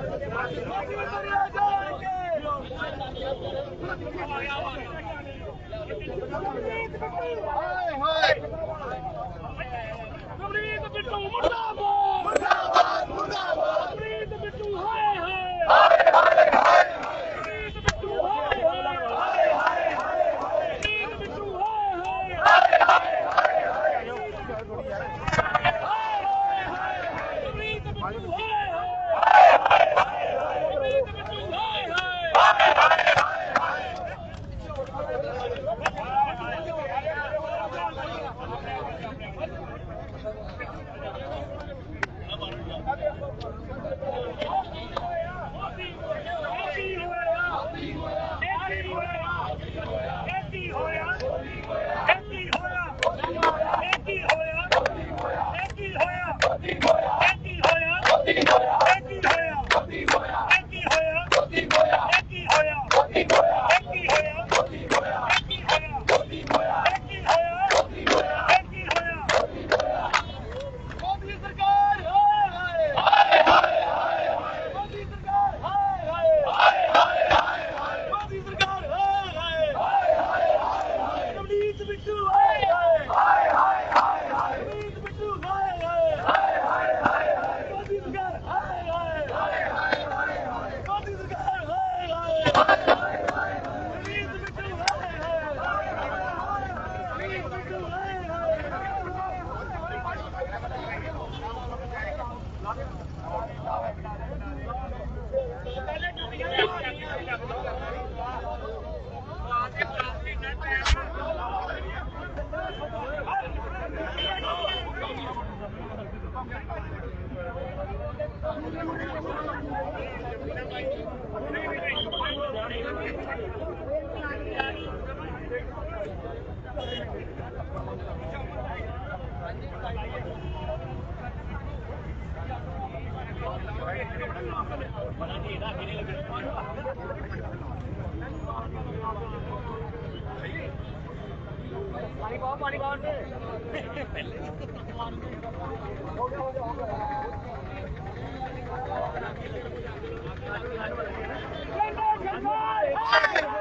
Hey, hey! ਪਾਣੀ ਪਾਓ ਪਾਣੀ ਪਾਓ ਪਹਿਲੇ ਹੋ ਗਿਆ ਹੋ ਗਿਆ ਹੋ ਗਿਆ ਜੰਦਾ ਜੰਦਾ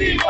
Arriba.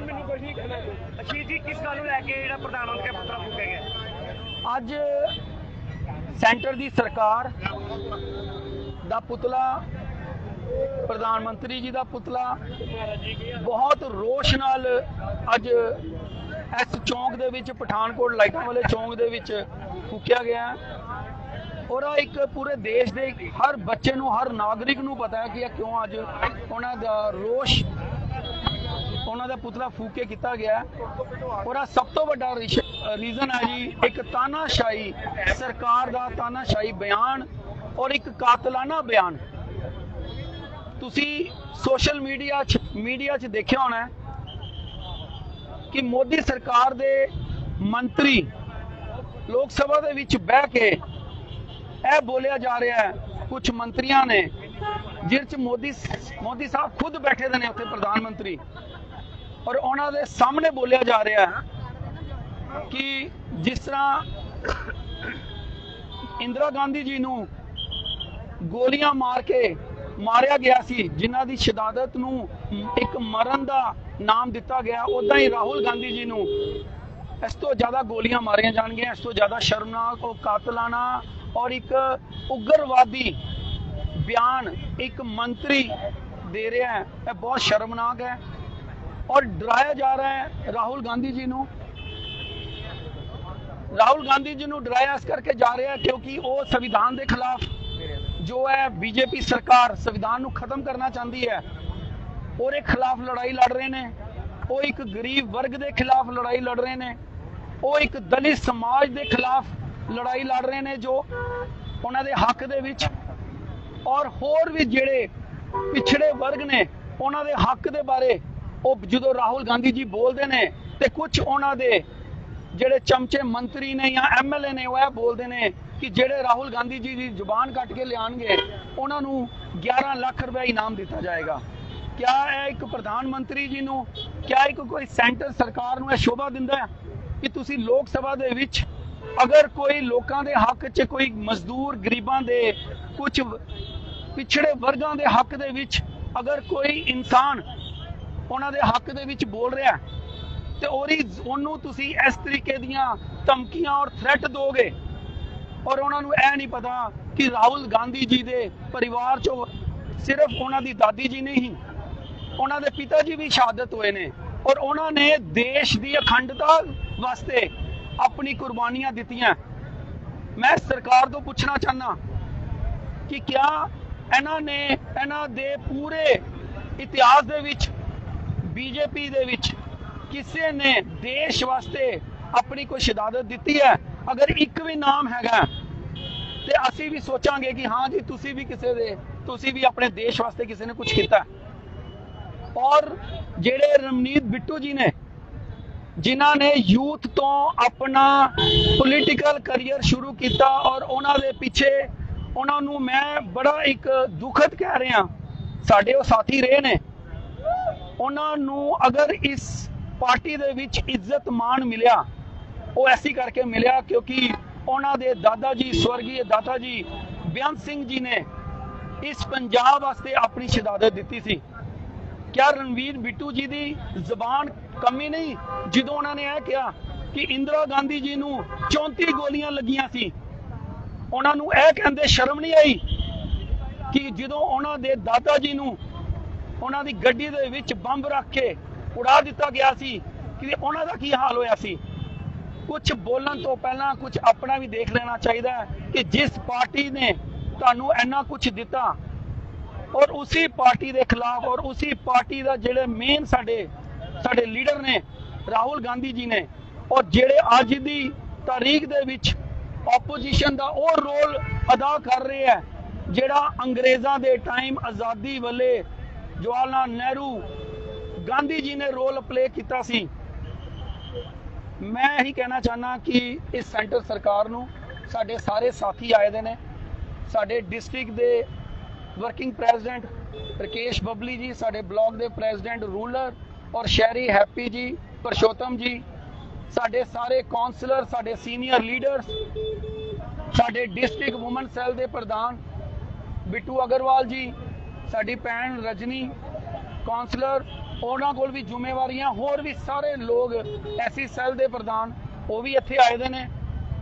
ਮੈਨੂੰ ਕੁਝ ਨਹੀਂ ਕਰਨਾ ਜੀ, ਕਿਸ ਗੱਲ ਨੂੰ ਲੈ ਕੇ ਜਿਹੜਾ ਪ੍ਰਧਾਨ ਮੰਤਰੀ ਪੁੱਤਰਾ ਫੂਕਿਆ ਅੱਜ ਸੈਂਟਰ ਦੀ ਸਰਕਾਰ ਦਾ ਪੁਤਲਾ ਪ੍ਰਧਾਨ ਮੰਤਰੀ ਜੀ ਦਾ ਪੁਤਲਾ। ਬਹੁਤ ਰੋਸ਼ ਨਾਲ ਅੱਜ ਇਸ ਚੌਂਕ ਦੇ ਵਿੱਚ, ਪਠਾਨਕੋਟ ਲਾਈਟਾਂ ਵਾਲੇ ਚੌਂਕ ਦੇ ਵਿੱਚ ਫੂਕਿਆ ਗਿਆ। ਔਰ ਇੱਕ ਪੂਰੇ ਦੇਸ਼ ਦੇ, ਹਰ ਬੱਚੇ ਨੂੰ, ਹਰ ਨਾਗਰਿਕ ਨੂੰ ਪਤਾ ਹੈ ਕਿ ਇਹ ਕਿਉਂ ਅੱਜ ਉਹਨਾਂ ਦਾ ਰੋਸ਼, ਉਹਨਾਂ ਦਾ ਪੁਤਲਾ ਫੂਕ ਕੇ ਕੀਤਾ ਗਿਆ ਔਰ ਆ ਸਭ ਤੋਂ ਵੱਡਾ ਰੀਜ਼ਨ ਹੈ ਜੀ, ਇੱਕ ਤਾਨਾਸ਼ਾਹੀ, ਸਰਕਾਰ ਦਾ ਤਾਨਾਸ਼ਾਹੀ ਬਿਆਨ ਔਰ ਇੱਕ ਕਾਤਲਾਨਾ ਬਿਆਨ। ਤੁਸੀਂ ਸੋਸ਼ਲ ਮੀਡੀਆ 'ਚ ਮੀਡੀਆ 'ਚ ਦੇਖਿਆ ਹੋਣਾ ਕਿ ਮੋਦੀ ਸਰਕਾਰ ਦੇ ਮੰਤਰੀ ਲੋਕ ਸਭਾ ਦੇ ਵਿੱਚ ਬਹਿ ਕੇ ਇਹ ਬੋਲਿਆ ਜਾ ਰਿਹਾ ਹੈ ਕੁਝ ਮੰਤਰੀਆਂ ਨੇ ਜਿਹਦੇ 'ਚ ਮੋਦੀ ਮੋਦੀ ਸਾਹਿਬ ਖੁਦ ਬੈਠੇ ਦੇ ਨੇ ਉੱਥੇ ਪ੍ਰਧਾਨ ਮੰਤਰੀ। ਔਰ ਉਹਨਾਂ ਦੇ ਸਾਹਮਣੇ ਬੋਲਿਆ ਜਾ ਰਿਹਾ ਹੈ ਕਿ ਜਿਸ ਤਰ੍ਹਾਂ ਇੰਦਰਾ ਗਾਂਧੀ ਜੀ ਨੂੰ ਗੋਲੀਆਂ ਮਾਰ ਕੇ ਮਾਰਿਆ ਗਿਆ ਸੀ, ਜਿਨ੍ਹਾਂ ਦੀ ਸ਼ਹਾਦਤ ਨੂੰ ਇੱਕ ਮਰਨ ਦਾ ਨਾਮ ਦਿੱਤਾ ਗਿਆ। ਉਦਾਂ ਹੀ ਰਾਹੁਲ ਗਾਂਧੀ ਜੀ ਨੂੰ ਇਸ ਤੋਂ ਜ਼ਿਆਦਾ ਗੋਲੀਆਂ ਮਾਰੀਆਂ ਜਾਣਗੀਆਂ, ਇਸ ਤੋਂ ਜ਼ਿਆਦਾ ਸ਼ਰਮਨਾਕ ਉਹ ਕਾਤਲਾਨਾ ਔਰ ਇੱਕ ਉਗਰਵਾਦੀ ਬਿਆਨ ਇੱਕ ਮੰਤਰੀ ਦੇ ਰਿਹਾ ਹੈ। ਇਹ ਬਹੁਤ ਸ਼ਰਮਨਾਕ ਹੈ ਔਰ ਡਰਾਇਆ ਜਾ ਰਿਹਾ ਹੈ ਰਾਹੁਲ ਗਾਂਧੀ ਜੀ ਨੂੰ। ਰਾਹੁਲ ਗਾਂਧੀ ਜੀ ਨੂੰ ਡਰਾਇਆ ਇਸ ਕਰਕੇ ਜਾ ਰਿਹਾ ਕਿਉਂਕਿ ਉਹ ਸੰਵਿਧਾਨ ਦੇ ਖਿਲਾਫ ਜੋ ਹੈ ਬੀਜੇਪੀ ਸਰਕਾਰ ਸੰਵਿਧਾਨ ਨੂੰ ਖਤਮ ਕਰਨਾ ਚਾਹੁੰਦੀ ਹੈ ਉਹਦੇ ਖਿਲਾਫ ਲੜਾਈ ਲੜ ਰਹੇ ਨੇ, ਉਹ ਇੱਕ ਗਰੀਬ ਵਰਗ ਦੇ ਖਿਲਾਫ ਲੜਾਈ ਲੜ ਰਹੇ ਨੇ, ਉਹ ਇੱਕ ਦਲਿਤ ਸਮਾਜ ਦੇ ਖਿਲਾਫ ਲੜਾਈ ਲੜ ਰਹੇ ਨੇ ਜੋ ਉਹਨਾਂ ਦੇ ਹੱਕ ਦੇ ਵਿੱਚ, ਔਰ ਹੋਰ ਵੀ ਜਿਹੜੇ ਪਿਛੜੇ ਵਰਗ ਨੇ ਉਹਨਾਂ ਦੇ ਹੱਕ ਦੇ ਬਾਰੇ, ਉਹ ਜਦੋਂ ਰਾਹੁਲ ਗਾਂਧੀ ਜੀ ਬੋਲਦੇ ਨੇ ਤੇ ਕੁਝ ਉਹਨਾਂ ਦੇ ਜਿਹੜੇ ਚਮਚੇ ਮੰਤਰੀ ਨੇ ਜਾਂ ਐਮਐਲਏ ਨੇ, ਉਹ ਇਹ ਬੋਲਦੇ ਨੇ ਕਿ ਜਿਹੜੇ ਰਾਹੁਲ ਗਾਂਧੀ ਜੀ ਦੀ ਜ਼ੁਬਾਨ ਕੱਟ ਕੇ ਲਿਆਣਗੇ ਉਹਨਾਂ ਨੂੰ 11 ਲੱਖ ਰੁਪਏ ਇਨਾਮ ਦਿੱਤਾ ਜਾਏਗਾ। ਕਿਆ ਇਹ ਇੱਕ ਪ੍ਰਧਾਨ ਮੰਤਰੀ ਜੀ ਨੂੰ ਕਿਆ ਇੱਕ ਕੋਈ ਸੈਂਟਰ ਸਰਕਾਰ ਨੂੰ ਇਹ ਸ਼ੋਭਾ ਦਿੰਦਾ ਹੈ ਕਿ ਤੁਸੀਂ ਲੋਕ ਸਭਾ ਦੇ ਵਿੱਚ ਅਗਰ ਕੋਈ ਲੋਕਾਂ ਦੇ ਹੱਕ 'ਚ ਕੋਈ ਮਜ਼ਦੂਰ ਗਰੀਬਾਂ ਦੇ ਕੁਝ ਪਿਛੜੇ ਵਰਗਾਂ ਦੇ ਹੱਕ ਦੇ ਵਿੱਚ ਅਗਰ ਕੋਈ ਇਨਸਾਨ ਉਹਨਾਂ ਦੇ ਹੱਕ ਦੇ ਵਿੱਚ ਬੋਲ ਰਿਹਾ ਹੈ, ਤੇ ਉਹਦੀ ਉਹਨੂੰ ਤੁਸੀਂ ਇਸ ਤਰੀਕੇ ਦੀਆਂ ਧਮਕੀਆਂ ਔਰ ਥ੍ਰੈਟ ਦੋਗੇ ਔਰ ਉਹਨਾਂ ਨੂੰ ਇਹ ਨਹੀਂ ਪਤਾ ਕਿ ਰਾਹੁਲ ਗਾਂਧੀ ਜੀ ਦੇ ਪਰਿਵਾਰ ਚੋਂ ਸਿਰਫ ਉਹਨਾਂ ਦੀ ਦਾਦੀ ਜੀ ਨਹੀਂ, ਉਹਨਾਂ ਦੇ ਪਿਤਾ ਜੀ ਵੀ ਸ਼ਹਾਦਤ ਹੋਏ ਨੇ ਔਰ ਉਹਨਾਂ ਨੇ ਦੇਸ਼ ਦੀ ਅਖੰਡਤਾ ਵਾਸਤੇ ਆਪਣੀ ਕੁਰਬਾਨੀਆਂ ਦਿੱਤੀਆਂ। ਮੈਂ ਸਰਕਾਰ ਤੋਂ ਪੁੱਛਣਾ ਚਾਹਨਾ ਕਿ ਕਿਆ ਇਹਨਾਂ ਨੇ ਇਹਨਾਂ ਦੇ ਪੂਰੇ ਇਤਿਹਾਸ ਦੇ ਵਿੱਚ, ਬੀਜੇਪੀ ਦੇ ਵਿੱਚ ਕਿਸੇ ਨੇ ਦੇਸ਼ ਵਾਸਤੇ ਆਪਣੀ ਕੋਈ ਸ਼ਹਾਦਤ ਦਿੱਤੀ ਹੈ? ਅਗਰ ਇੱਕ ਵੀ ਨਾਮ ਹੈਗਾ ਤੇ ਅਸੀਂ ਵੀ ਸੋਚਾਂਗੇ ਕਿ ਹਾਂ ਜੀ, ਤੁਸੀਂ ਵੀ ਕਿਸੇ ਦੇ, ਤੁਸੀਂ ਵੀ ਆਪਣੇ ਦੇਸ਼ ਵਾਸਤੇ ਕਿਸੇ ਨੇ ਕੁਝ ਕੀਤਾ ਔਰ ਜਿਹੜੇ ਰਮਨੀਤ ਬਿੱਟੂ ਜੀ ਨੇ, ਜਿਨ੍ਹਾਂ ਨੇ ਯੂਥ ਤੋਂ ਆਪਣਾ ਪੋਲੀਟੀਕਲ ਕੈਰੀਅਰ ਸ਼ੁਰੂ ਕੀਤਾ ਔਰ ਉਹਨਾਂ ਦੇ ਪਿੱਛੇ ਉਹਨਾਂ ਨੂੰ ਮੈਂ ਬੜਾ ਇੱਕ ਦੁਖਦ ਕਹਿ ਰਿਹਾ, ਸਾਡੇ ਉਹ ਸਾਥੀ ਰਹੇ ਨੇ, ਉਹਨਾਂ ਨੂੰ ਅਗਰ ਇਸ ਪਾਰਟੀ ਦੇ ਵਿੱਚ ਇੱਜ਼ਤ ਮਾਣ ਮਿਲਿਆ ਉਹ ਐਸੀ ਕਰਕੇ ਮਿਲਿਆ ਕਿਉਂਕਿ ਉਹਨਾਂ ਦੇ ਦਾਦਾ ਜੀ ਸਵਰਗੀ ਦਾਦਾ ਜੀ ਬੇਅੰਤ ਸਿੰਘ ਜੀ ਨੇ ਇਸ ਪੰਜਾਬ ਵਾਸਤੇ ਆਪਣੀ ਸ਼ਹਾਦਤ ਦਿੱਤੀ ਸੀ। ਕਿਆ ਰਣਵੀਰ ਬਿੱਟੂ ਜੀ ਦੀ ਜ਼ਬਾਨ ਕਮੀ ਨਹੀਂ? ਜਦੋਂ ਉਹਨਾਂ ਨੇ ਇਹ ਕਿਹਾ ਕਿ ਇੰਦਰਾ ਗਾਂਧੀ ਜੀ ਨੂੰ 34 ਗੋਲੀਆਂ ਲੱਗੀਆਂ ਸੀ, ਉਹਨਾਂ ਨੂੰ ਇਹ ਕਹਿੰਦੇ ਸ਼ਰਮ ਨਹੀਂ ਆਈ ਕਿ ਜਦੋਂ ਉਹਨਾਂ ਦੇ ਦਾਦਾ ਜੀ ਨੂੰ ਉਹਨਾਂ ਦੀ ਗੱਡੀ ਦੇ ਵਿੱਚ ਬੰਬ ਰੱਖ ਕੇ ਉਡਾ ਦਿੱਤਾ ਗਿਆ ਸੀ ਕਿ ਉਹਨਾਂ ਦਾ ਕੀ ਹਾਲ ਹੋਇਆ ਸੀ? ਕੁਝ ਬੋਲਣ ਤੋਂ ਪਹਿਲਾਂ ਕੁਝ ਆਪਣਾ ਵੀ ਦੇਖ ਲੈਣਾ ਚਾਹੀਦਾ ਹੈ ਕਿ ਜਿਸ ਪਾਰਟੀ ਨੇ ਤੁਹਾਨੂੰ ਇੰਨਾ ਕੁਝ ਦਿੱਤਾ ਔਰ ਉਸੇ ਪਾਰਟੀ ਦੇ ਖਿਲਾਫ ਔਰ ਉਸੇ ਪਾਰਟੀ ਦਾ ਜਿਹੜੇ ਮੇਨ ਸਾਡੇ ਸਾਡੇ ਲੀਡਰ ਨੇ, ਰਾਹੁਲ ਗਾਂਧੀ ਜੀ ਨੇ, ਔਰ ਜਿਹੜੇ ਅੱਜ ਦੀ ਤਾਰੀਖ ਦੇ ਵਿੱਚ ਆਪੋਜੀਸ਼ਨ ਦਾ ਉਹ ਰੋਲ ਅਦਾ ਕਰ ਰਹੇ ਹੈ, ਜਿਹੜਾ ਅੰਗਰੇਜ਼ਾਂ ਦੇ ਟਾਈਮ ਆਜ਼ਾਦੀ ਵੇਲੇ ਜਵਾਹਰ ਲਾਲ ਨਹਿਰੂ ਗਾਂਧੀ ਜੀ ਨੇ ਰੋਲ ਪਲੇ ਕੀਤਾ ਸੀ। ਮੈਂ ਇਹੀ ਕਹਿਣਾ ਚਾਹਨਾ ਕਿ ਇਸ ਸੈਂਟਰ ਸਰਕਾਰ ਨੂੰ ਸਾਡੇ ਸਾਰੇ ਸਾਥੀ ਆਏ ਦੇ ਨੇ। ਸਾਡੇ ਡਿਸਟ੍ਰਿਕਟ ਦੇ ਵਰਕਿੰਗ ਪ੍ਰੈਜ਼ੀਡੈਂਟ ਰਕੇਸ਼ ਬਬਲੀ ਜੀ, ਸਾਡੇ ਬਲਾਕ ਦੇ ਪ੍ਰੈਜ਼ੀਡੈਂਟ ਰੂਲਰ ਔਰ ਸ਼ਹਿਰੀ ਹੈਪੀ ਜੀ, ਪਰਸ਼ੋਤਮ ਜੀ, ਸਾਡੇ ਸਾਰੇ ਕਾਉਂਸਲਰ ਸਾਡੇ ਸੀਨੀਅਰ ਲੀਡਰਸ, ਸਾਡੇ ਡਿਸਟ੍ਰਿਕਟ ਔਮਨ ਸੈੱਲ ਦੇ ਪ੍ਰਧਾਨ ਬਿੱਟੂ ਅਗਰਵਾਲ ਜੀ, ਸਾਡੀ ਭੈਣ ਰਜਨੀ ਕਾਉਂਸਲਰ ਉਹਨਾਂ ਕੋਲ ਵੀ ਜ਼ਿੰਮੇਵਾਰੀਆਂ, ਹੋਰ ਵੀ ਸਾਰੇ ਲੋਕ ਐਸੀ ਸੈੱਲ ਦੇ ਪ੍ਰਧਾਨ, ਉਹ ਵੀ ਇੱਥੇ ਆਏ ਦੇ ਨੇ।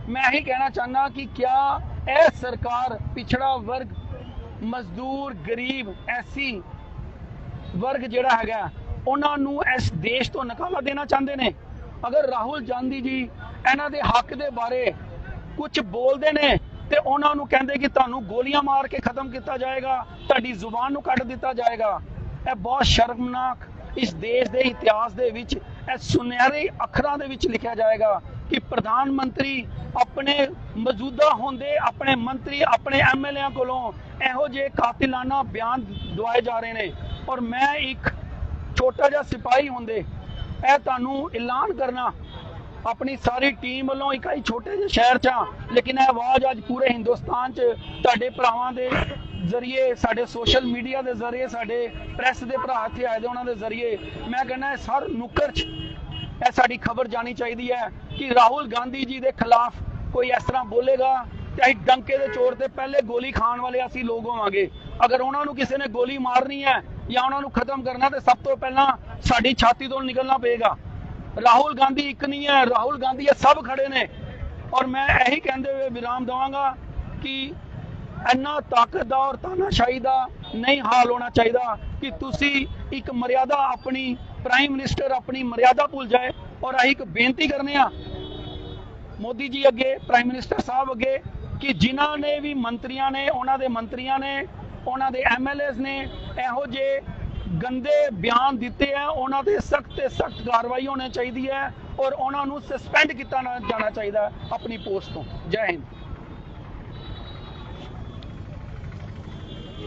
ਮੈਂ ਇਹੀ ਕਹਿਣਾ ਚਾਹੁੰਦਾ ਕਿ ਕਿਆ ਇਹ ਸਰਕਾਰ ਪਿਛੜਾ ਵਰਗ, ਮਜ਼ਦੂਰ, ਗਰੀਬ, ਐਸੀ ਵਰਗ ਜਿਹੜਾ ਹੈਗਾ, ਉਹਨਾਂ ਨੂੰ ਇਸ ਦੇਸ਼ ਤੋਂ ਨਿਕਾਲਾ ਦੇਣਾ ਚਾਹੁੰਦੇ ਨੇ। ਅਗਰ ਰਾਹੁਲ ਗਾਂਧੀ ਜੀ ਇਹਨਾਂ ਦੇ ਹੱਕ ਦੇ ਬਾਰੇ ਕੁਝ ਬੋਲਦੇ ਨੇ, ਤੇ ਉਹਨਾਂ ਨੂੰ ਕਹਿੰਦੇ ਕਿ ਤੁਹਾਨੂੰ ਗੋਲੀਆਂ ਮਾਰ ਕੇ ਖਤਮ ਕੀਤਾ ਜਾਏਗਾ, ਤੁਹਾਡੀ ਜ਼ੁਬਾਨ ਨੂੰ ਕੱਢ ਦਿੱਤਾ ਜਾਏਗਾ, ਇਹ ਬਹੁਤ ਸ਼ਰਮਨਾਕ ਇਸ ਦੇਸ਼ ਦੇ ਇਤਿਹਾਸ ਦੇ ਵਿੱਚ, ਇਹ ਸੁਨਹਿਰੇ ਅੱਖਰਾਂ ਦੇ ਵਿੱਚ ਲਿਖਿਆ ਜਾਏਗਾ ਕਿ ਪ੍ਰਧਾਨ ਮੰਤਰੀ ਆਪਣੇ ਮੌਜੂਦਾ ਹੁੰਦੇ, ਆਪਣੇ ਮੰਤਰੀ, ਆਪਣੇ ਐਮਐਲਏਆਂ ਕੋਲੋਂ ਇਹੋ ਜਿਹੇ ਕਾਤਿਲਾਨਾ ਬਿਆਨ ਦਵਾਏ ਜਾ ਰਹੇ ਨੇ। ਔਰ ਮੈਂ ਇੱਕ ਛੋਟਾ ਜਿਹਾ ਸਿਪਾਹੀ ਹੁੰਦੇ, ਇਹ ਤੁਹਾਨੂੰ ਐਲਾਨ ਕਰਨਾ, ਆਪਣੀ ਸਾਰੀ ਟੀਮ ਵੱਲੋਂ ਇਕਾਈ ਛੋਟੇ ਜਿਹੇ ਸ਼ਹਿਰ 'ਚ ਆ, ਲੇਕਿਨ ਇਹ ਆਵਾਜ਼ ਅੱਜ ਪੂਰੇ ਹਿੰਦੁਸਤਾਨ 'ਚ, ਤੁਹਾਡੇ ਭਰਾਵਾਂ ਦੇ ਜ਼ਰੀਏ ਸਾਡੇ ਸੋਸ਼ਲ ਮੀਡੀਆ ਦੇ ਜ਼ਰੀਏ, ਸਾਡੇ ਪ੍ਰੈਸ ਦੇ ਭਰਾ ਇੱਥੇ ਆਏ ਦੇ ਉਹਨਾਂ ਦੇ ਜ਼ਰੀਏ, ਮੈਂ ਕਹਿੰਦਾ ਇਹ ਸਰ ਨੁੱਕਰ 'ਚ ਇਹ ਸਾਡੀ ਖਬਰ ਜਾਣੀ ਚਾਹੀਦੀ ਹੈ ਕਿ ਰਾਹੁਲ ਗਾਂਧੀ ਜੀ ਦੇ ਖਿਲਾਫ ਕੋਈ ਇਸ ਤਰ੍ਹਾਂ ਬੋਲੇਗਾ ਤੇ ਅਸੀਂ ਡੰਕੇ ਦੇ ਚੋਰ ਤੇ ਪਹਿਲੇ ਗੋਲੀ ਖਾਣ ਵਾਲੇ ਅਸੀਂ ਲੋਕ ਹੋਵਾਂਗੇ। ਅਗਰ ਉਹਨਾਂ ਨੂੰ ਕਿਸੇ ਨੇ ਗੋਲੀ ਮਾਰਨੀ ਹੈ ਜਾਂ ਉਹਨਾਂ ਨੂੰ ਖਤਮ ਕਰਨਾ, ਤੇ ਸਭ ਤੋਂ ਪਹਿਲਾਂ ਸਾਡੀ ਛਾਤੀ ਤੋਂ ਨਿਕਲਣਾ ਪਏਗਾ। ਰਾਹੁਲ ਗਾਂਧੀ ਇੱਕ ਨਹੀਂ ਹੈ, ਰਾਹੁਲ ਗਾਂਧੀ ਇਹ ਸਭ ਖੜੇ ਨੇ। ਔਰ ਮੈਂ ਇਹੀ ਕਹਿੰਦੇ ਹੋਏ ਵਿਰਾਮ ਦਵਾਂਗਾ ਕਿ ਇੰਨਾ ਤਾਕਤ ਦਾ ਔਰ ਤਾਨਾਸ਼ਾਹੀ ਦਾ ਨਹੀਂ ਹਾਲ ਹੋਣਾ ਚਾਹੀਦਾ ਕਿ ਤੁਸੀਂ ਇੱਕ ਮਰਿਆਦਾ ਆਪਣੀ ਪ੍ਰਾਈਮ ਮਿਨਿਸਟਰ ਆਪਣੀ ਮਰਿਆਦਾ ਭੁੱਲ ਜਾਏ। ਔਰ ਅਸੀਂ ਇੱਕ ਬੇਨਤੀ ਕਰਨੇ ਆ ਮੋਦੀ ਜੀ ਅੱਗੇ ਪ੍ਰਾਈਮ ਮਿਨਿਸਟਰ ਸਾਹਿਬ ਅੱਗੇ, ਕਿ ਜਿਨ੍ਹਾਂ ਨੇ ਵੀ ਮੰਤਰੀਆਂ ਨੇ, ਉਹਨਾਂ ਦੇ ਮੰਤਰੀਆਂ ਨੇ, ਉਹਨਾਂ ਦੇ ਐਮਐਲਏਸ ਨੇ, ਇਹੋ ਜਿਹੇ ਗੰਦੇ ਬਿਆਨ ਦਿੱਤੇ ਆ, ਉਹਨਾਂ ਤੇ ਸਖਤ ਤੇ ਸਖਤ ਕਾਰਵਾਈ ਹੋਣੀ ਚਾਹੀਦੀ ਹੈ ਔਰ ਉਹਨਾਂ ਨੂੰ ਸਸਪੈਂਡ ਕੀਤਾ ਜਾਣਾ ਚਾਹੀਦਾ ਆਪਣੀ ਪੋਸਟ ਤੋਂ। ਜੈ ਹਿੰਦ। 也